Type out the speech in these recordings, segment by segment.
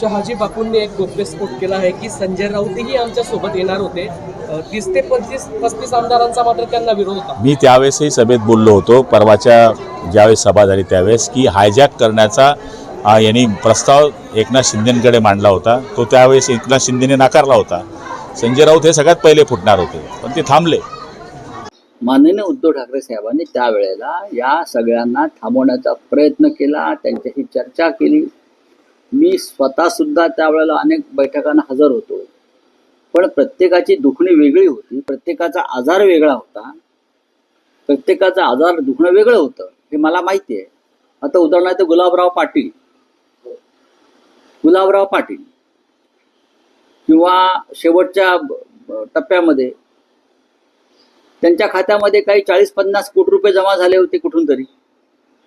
शहाजी बापूंनी एक गोप्यस्फोट केला आहे की संजय राऊतही आमच्यासोबत येणार होते. तीस ते पंचवीस पस्तीस आमदारांचा मात्र त्यांना विरोध होता. मी त्यावेळेसही सभेत बोललो होतो परवाच्या ज्यावेळेस सभा झाली त्यावेळेस की हायजॅक करण्याचा यांनी प्रस्ताव एकनाथ शिंदेकडे मांडला होता. तो त्यावेळेस एकनाथ शिंदेने नाकारला होता. संजय राऊत हे सगळ्यात पहिले फुटणार होते पण ते थांबले. माननीय उद्धव ठाकरे साहेबांनी त्यावेळेला या सगळ्यांना थांबवण्याचा प्रयत्न केला त्यांच्याशी चर्चा केली. मी स्वतः सुद्धा त्यावेळेला अनेक बैठकांना हजर होतो. पण प्रत्येकाची दुखणी वेगळी होती प्रत्येकाचा आजार वेगळा होता. प्रत्येकाचा आजार दुखणं वेगळं होतं हे मला माहिती आहे. आता उदाहरणार्थ गुलाबराव पाटील. गुलाबराव पाटील किंवा शेवटच्या टप्प्यामध्ये त्यांच्या खात्यामध्ये काही चाळीस पन्नास कोटी रुपये जमा झाले होते कुठून तरी.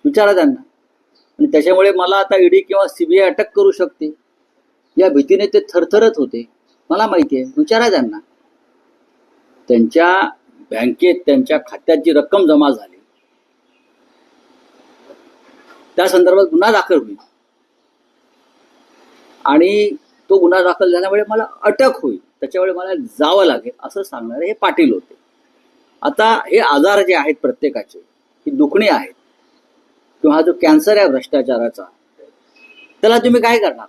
विचारा त्यांना. आणि त्याच्यामुळे मला आता ईडी किंवा सीबीआय अटक करू शकते. या भीतीने ते थरथरत होते. मला माहिती आहे. विचारा त्यांना. त्यांच्या बँकेत त्यांच्या खात्यात जी रक्कम जमा झाली त्या संदर्भात गुन्हा दाखल होईल. आणि तो गुन्हा दाखल झाल्यामुळे मला अटक होईल. त्याच्यामुळे मला जावं लागेल असं सांगणारे हे पाटील होते. आता हे आजार जे आहेत प्रत्येकाचे ही दुखणी आहेत. किंवा हा जो कॅन्सर आहे भ्रष्टाचाराचा त्याला तुम्ही काय करणार?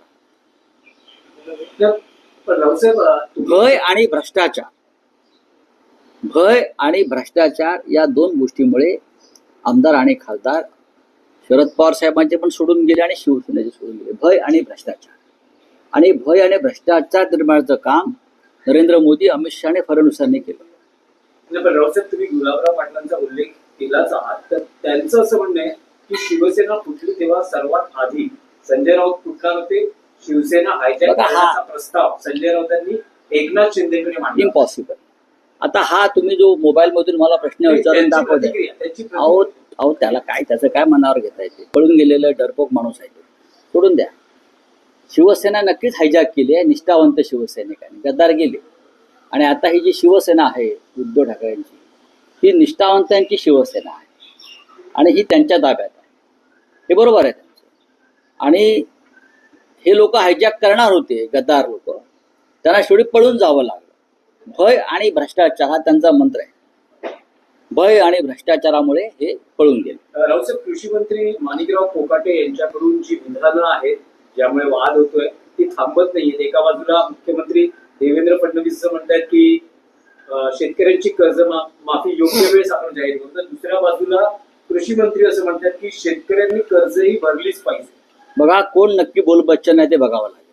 भय आणि भ्रष्टाचार. भय आणि भ्रष्टाचार या दोन गोष्टीमुळे आमदार आणि खासदार शरद पवार साहेबांचे पण सोडून गेले आणि शिवसेनेचे सोडून गेले. भय आणि भ्रष्टाचार. आणि भय आणि भ्रष्टाचार निर्माणाचं काम नरेंद्र मोदी अमित शहा आणि फडणवीसांनी केलं. रावसाहेब तुम्ही गुलाबराव पाटलांचा उल्लेख केलाच आहात. तर त्यांचं असं म्हणणं आहे की शिवसेना फुटली तेव्हा सर्वात आधी. संजय राऊत फुटणार होते. शिवसेना हायजॅक हा- करण्याचा प्रस्ताव संजय राऊतांनी एकनाथ शिंदेकडे मांडला. इम्पॉसिबल आता हा तुम्ही जो मोबाईल मधून मला प्रश्न विचारून त्यांची अहो. अहो त्याला काय त्याचं काय मनावर घेता येते पळून गेलेलं डरपोक माणूस आहे तो. सोडून द्या. शिवसेना नक्कीच हायजॅक केली आहे निष्ठावंत शिवसैनिकांनी गद्दार गेले. आणि आता ही जी शिवसेना आहे उद्धव ठाकरेंची ही निष्ठावंतांची शिवसेना आहे. आणि ही त्यांच्या ताब्यात हे बरोबर आहे. त्यांचं आणि हे लोक हायजॅक करणार होते गद्दार लोक. त्यांना शेवटी पळून जावं लागलं. भय आणि भ्रष्टाचार हा त्यांचा मंत्र आहे. भय आणि भ्रष्टाचारामुळे हे पळून गेले. अ, रावसाहेब कृषी मंत्री माणिकराव कोकाटे यांच्याकडून जी विधानं आहेत ज्यामुळे वाद होतोय ती थांबत नाहीयेत. एका बाजूला मुख्यमंत्री देवेंद्र फडणवीस म्हणतात की शेतकऱ्यांची कर्ज माफी योग्य वेळेस आपण जाहीर करतो तर दुसऱ्या बाजूला कृषी मंत्री असं म्हणतात की शेतकऱ्यांनी कर्जही भरलीच पाहिजे. बघा कोण नक्की बोल बच्चन आहे ते बघावं लागेल.